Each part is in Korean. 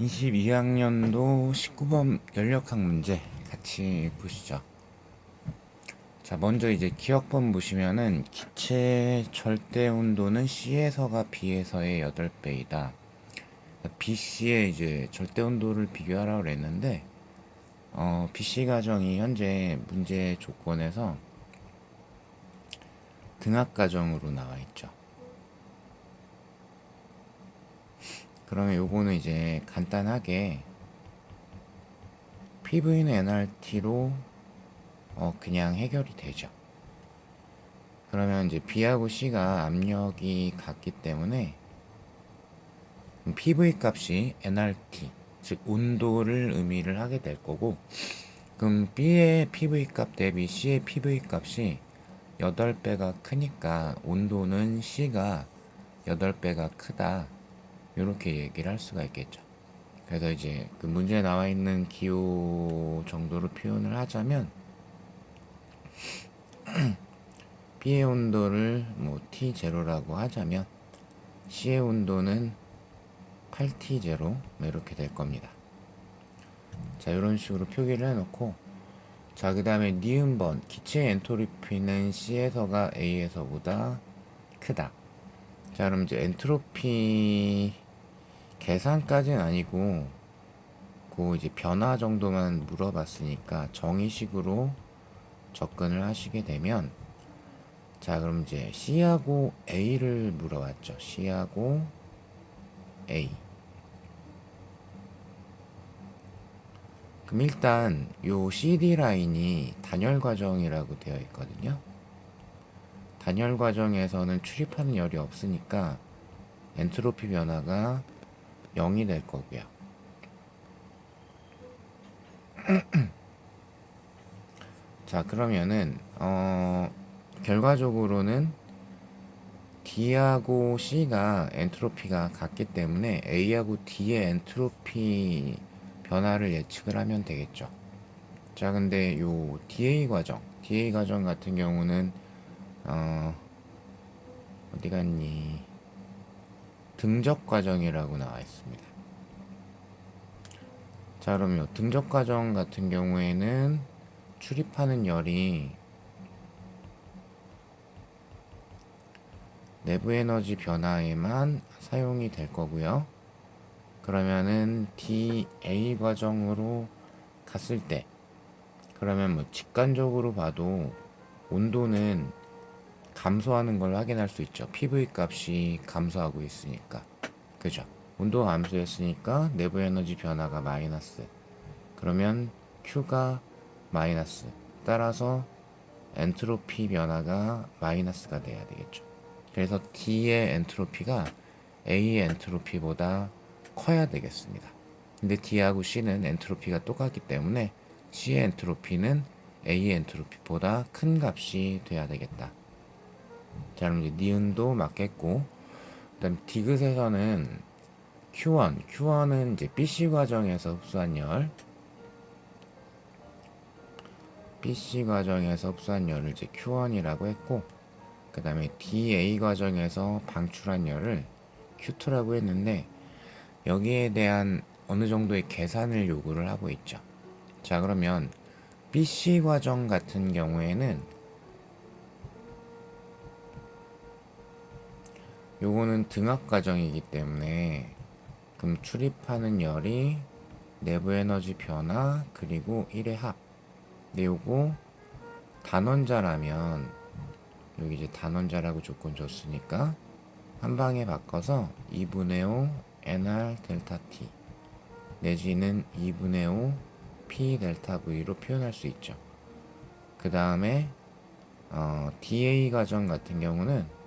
22학년도 19번 연력학 문제 같이 보시죠. 자, 먼저 이제 기억본 보시면은 기체 절대 온도는 C에서가 B에서의 8배이다. BC의 이제 절대 온도를 비교하라고 그랬는데 어, BC 가정이 현재 문제 조건에서 등압 가정으로 나와 있죠. 그러면 요거는 이제 간단하게 PV는 NRT로 어 그냥 해결이 되죠. 그러면 이제 B하고 C가 압력이 같기 때문에 PV 값이 NRT 즉 온도를 의미를 하게 될 거고 그럼 B의 PV 값 대비 C의 PV 값이 8배가 크니까 온도는 C가 8배가 크다. 이렇게 얘기를 할 수가 있겠죠. 그래서 이제 그 문제에 나와 있는 기호 정도로 표현을 하자면 B의 온도를 뭐 T0라고 하자면 C의 온도는 8T0 뭐 이렇게 될 겁니다. 자 이런 식으로 표기를 해놓고 자 그 다음에 니은번 기체 엔트로피는 C에서가 A에서보다 크다. 자 그럼 이제 엔트로피 계산까지는 아니고 그 이제 변화 정도만 물어봤으니까 정의식으로 접근을 하시게 되면 자 그럼 이제 C하고 A를 물어봤죠. C하고 A. 그럼 일단 요 CD 라인이 단열 과정이라고 되어 있거든요. 단열 과정에서는 출입하는 열이 없으니까 엔트로피 변화가 0이 될 거고요. 자, 그러면은 어 결과적으로는 D하고 C가 엔트로피가 같기 때문에 A하고 D의 엔트로피 변화를 예측을 하면 되겠죠. 자, 근데 요 DA 과정, DA 과정 같은 경우는 어 어디 갔니? 등적 과정이라고 나와 있습니다. 자, 그럼요. 등적 과정 같은 경우에는 출입하는 열이 내부 에너지 변화에만 사용이 될 거고요. 그러면은 DA 과정으로 갔을 때 그러면 뭐 직관적으로 봐도 온도는 감소하는 걸 확인할 수 있죠. PV 값이 감소하고 있으니까. 그죠? 온도 감소했으니까 내부 에너지 변화가 마이너스. 그러면 Q가 마이너스. 따라서 엔트로피 변화가 마이너스가 돼야 되겠죠. 그래서 D의 엔트로피가 A의 엔트로피보다 커야 되겠습니다. 근데 D하고 C는 엔트로피가 똑같기 때문에 C의 엔트로피는 A의 엔트로피보다 큰 값이 돼야 되겠다. 자, 그럼 이제 니은도 맞겠고, 그 다음 디귿에서는 Q1, Q1은 이제 BC 과정에서 흡수한 열, BC 과정에서 흡수한 열을 이제 Q1이라고 했고, 그 다음에 DA 과정에서 방출한 열을 Q2라고 했는데, 여기에 대한 어느 정도의 계산을 요구를 하고 있죠. 자, 그러면 BC 과정 같은 경우에는 요거는 등압 과정이기 때문에 그럼 출입하는 열이 내부 에너지 변화 그리고 1의 합. 근데 요거 단원자라면 여기 이제 단원자라고 조건 줬으니까 한 방에 바꿔서 2분의 5 NR 델타 T 내지는 2분의 5 P 델타 V로 표현할 수 있죠. 그 다음에 어, DA 과정 같은 경우는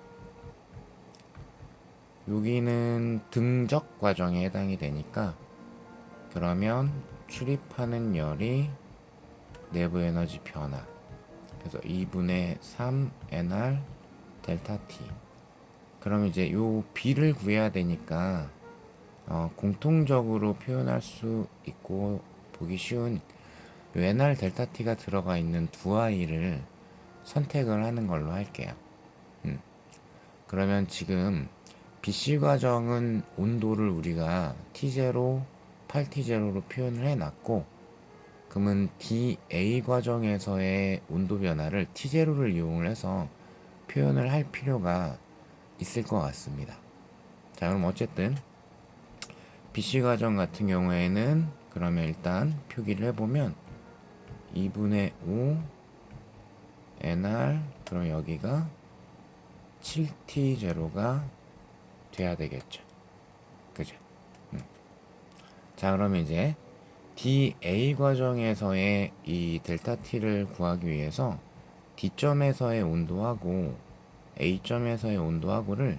여기는 등적 과정에 해당이 되니까 그러면 출입하는 열이 내부 에너지 변화 그래서 2분의 3 NR 델타 T 그럼 이제 요 B를 구해야 되니까 어, 공통적으로 표현할 수 있고 보기 쉬운 요 NR 델타 T가 들어가 있는 두 아이를 선택을 하는 걸로 할게요. 음. 그러면 지금 BC 과정은 온도를 우리가 T0, 8T0로 표현을 해놨고 그러면 DA 과정에서의 온도 변화를 T0를 이용을 해서 표현을 할 필요가 있을 것 같습니다. 자 그럼 어쨌든 BC 과정 같은 경우에는 그러면 일단 표기를 해보면 2분의 5 NR 그럼 여기가 7T0가 돼야 되겠죠. 그죠? 음. 자, 그러면 이제 DA 과정에서의 이 델타 T를 구하기 위해서 D점에서의 온도하고 A점에서의 온도하고를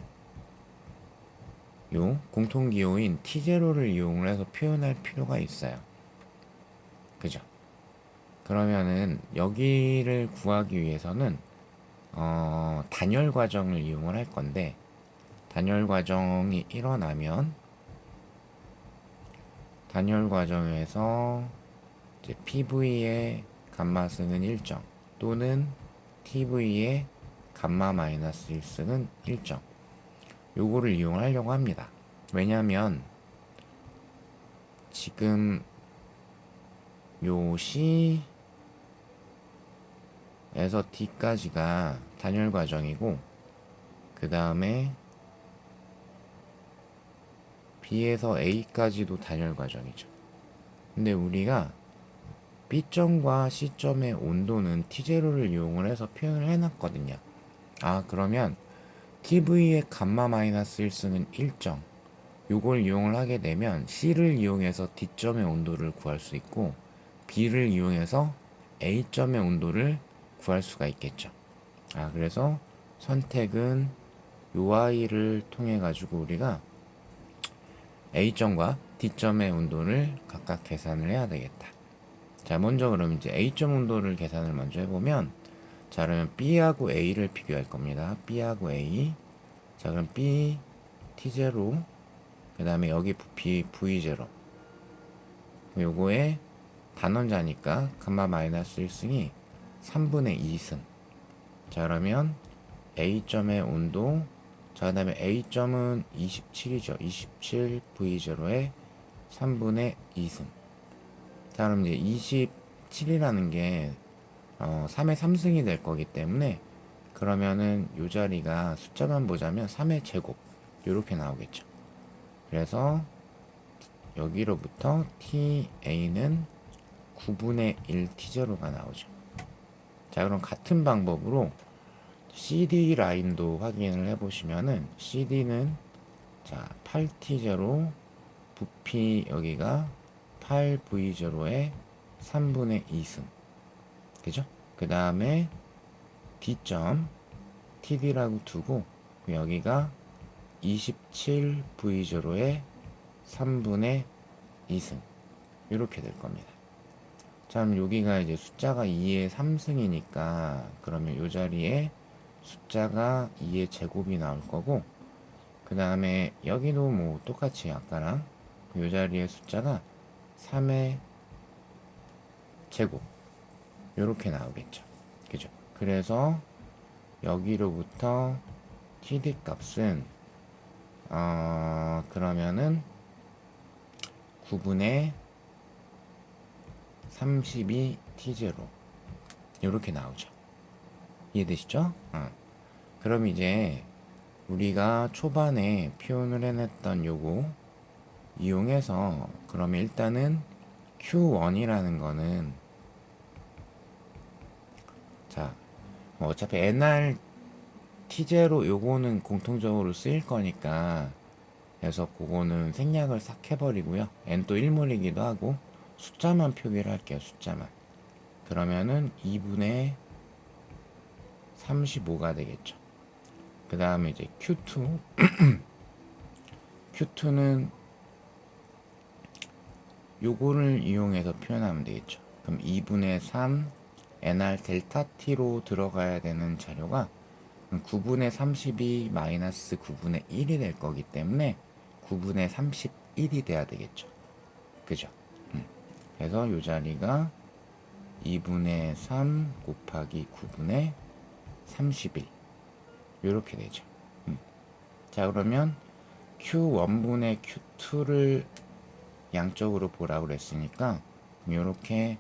요 공통기호인 T0를 이용을 해서 표현할 필요가 있어요. 그죠? 그러면은 여기를 구하기 위해서는 어, 단열 과정을 이용을 할 건데 단열 과정이 일어나면 단열 과정에서 PV의 감마승은 일정 또는 TV의 감마 마이너스 1승은 일정 요거를 이용하려고 합니다. 왜냐면 지금 요 C 에서 D까지가 단열 과정이고 그 다음에 B에서 A까지도 단열 과정이죠. 근데 우리가 B점과 C점의 온도는 T0를 이용을 해서 표현을 해놨거든요. 아 그러면 TV의 감마 마이너스 1승은 일정 요걸 이용을 하게 되면 C를 이용해서 D점의 온도를 구할 수 있고 B를 이용해서 A점의 온도를 구할 수가 있겠죠. 아, 그래서 선택은 UI를 통해 가지고 우리가 A점과 D점의 온도를 각각 계산을 해야 되겠다. 자, 먼저 그럼 이제 A점 온도를 계산을 먼저 해보면 자, 그러면 B하고 A를 비교할 겁니다. B하고 A. 자, 그럼 B T0 그 다음에 여기 B V0 요거에 단원자니까 감마 마이너스 1승이 3분의 2승. 자, 그러면 A점의 온도. 자, 그 다음에 A점은 27이죠. 27 V0에 3분의 2승. 자, 그럼 이제 27이라는 게 어, 3의 3승이 될 거기 때문에 그러면은 요 자리가 숫자만 보자면 3의 제곱 이렇게 나오겠죠. 그래서 여기로부터 TA는 9분의 1 T0가 나오죠. 자, 그럼 같은 방법으로 CD 라인도 확인을 해보시면은 CD는 자 8T0 부피 여기가 8V0에 3분의 2승 그죠? 그 다음에 D점 TD라고 두고 여기가 27V0에 3분의 2승 이렇게 될 겁니다. 참 여기가 이제 숫자가 2의 3승이니까 그러면 요 자리에 숫자가 2의 제곱이 나올 거고 그 다음에 여기도 뭐 똑같이 아까랑 요 자리에 숫자가 3의 제곱 요렇게 나오겠죠 그죠 그래서 여기로부터 TD 값은 어 그러면은 9분의 32 T0 이렇게 나오죠. 이해되시죠? 어. 그럼 이제 우리가 초반에 표현을 해냈던 요거 이용해서 그러면 일단은 Q1이라는 거는 자뭐 어차피 NR T0 요거는 공통적으로 쓰일 거니까 그래서 그거는 생략을 싹 해버리고요. N 또 1몰이기도 하고 숫자만 표기를 할게요. 숫자만. 그러면은 2분의 35가 되겠죠. 그 다음에 이제 Q2. Q2는 요거를 이용해서 표현하면 되겠죠. 그럼 2분의 3 NR 델타 T로 들어가야 되는 자료가 9분의 32 마이너스 9분의 1이 될 거기 때문에 9분의 31이 돼야 되겠죠. 그죠? 그래서 이 자리가 2분의 3 곱하기 9분의 31 이렇게 되죠. 음. 자 그러면 Q1분의 Q2를 양쪽으로 보라고 그랬으니까 이렇게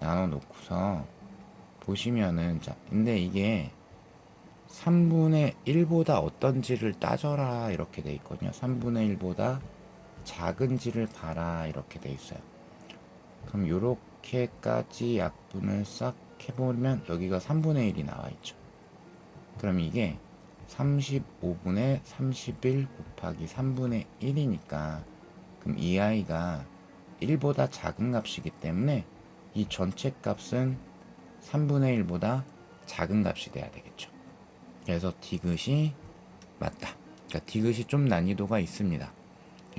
나눠 놓고서 보시면은 자 근데 이게 3분의 1보다 어떤지를 따져라 이렇게 돼 있거든요 3분의 1보다 작은지를 봐라 이렇게 돼 있어요 그럼 요렇게까지 약분을 싹 해보면 여기가 3분의 1이 나와 있죠 그럼 이게 35분의 31 곱하기 3분의 1이니까 그럼 이 아이가 1보다 작은 값이기 때문에 이 전체 값은 3분의 1보다 작은 값이 돼야 되겠죠. 그래서 디귿이 맞다. 그러니까 디귿이 좀 난이도가 있습니다.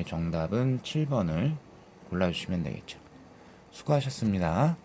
정답은 7번을 골라주시면 되겠죠. 수고하셨습니다.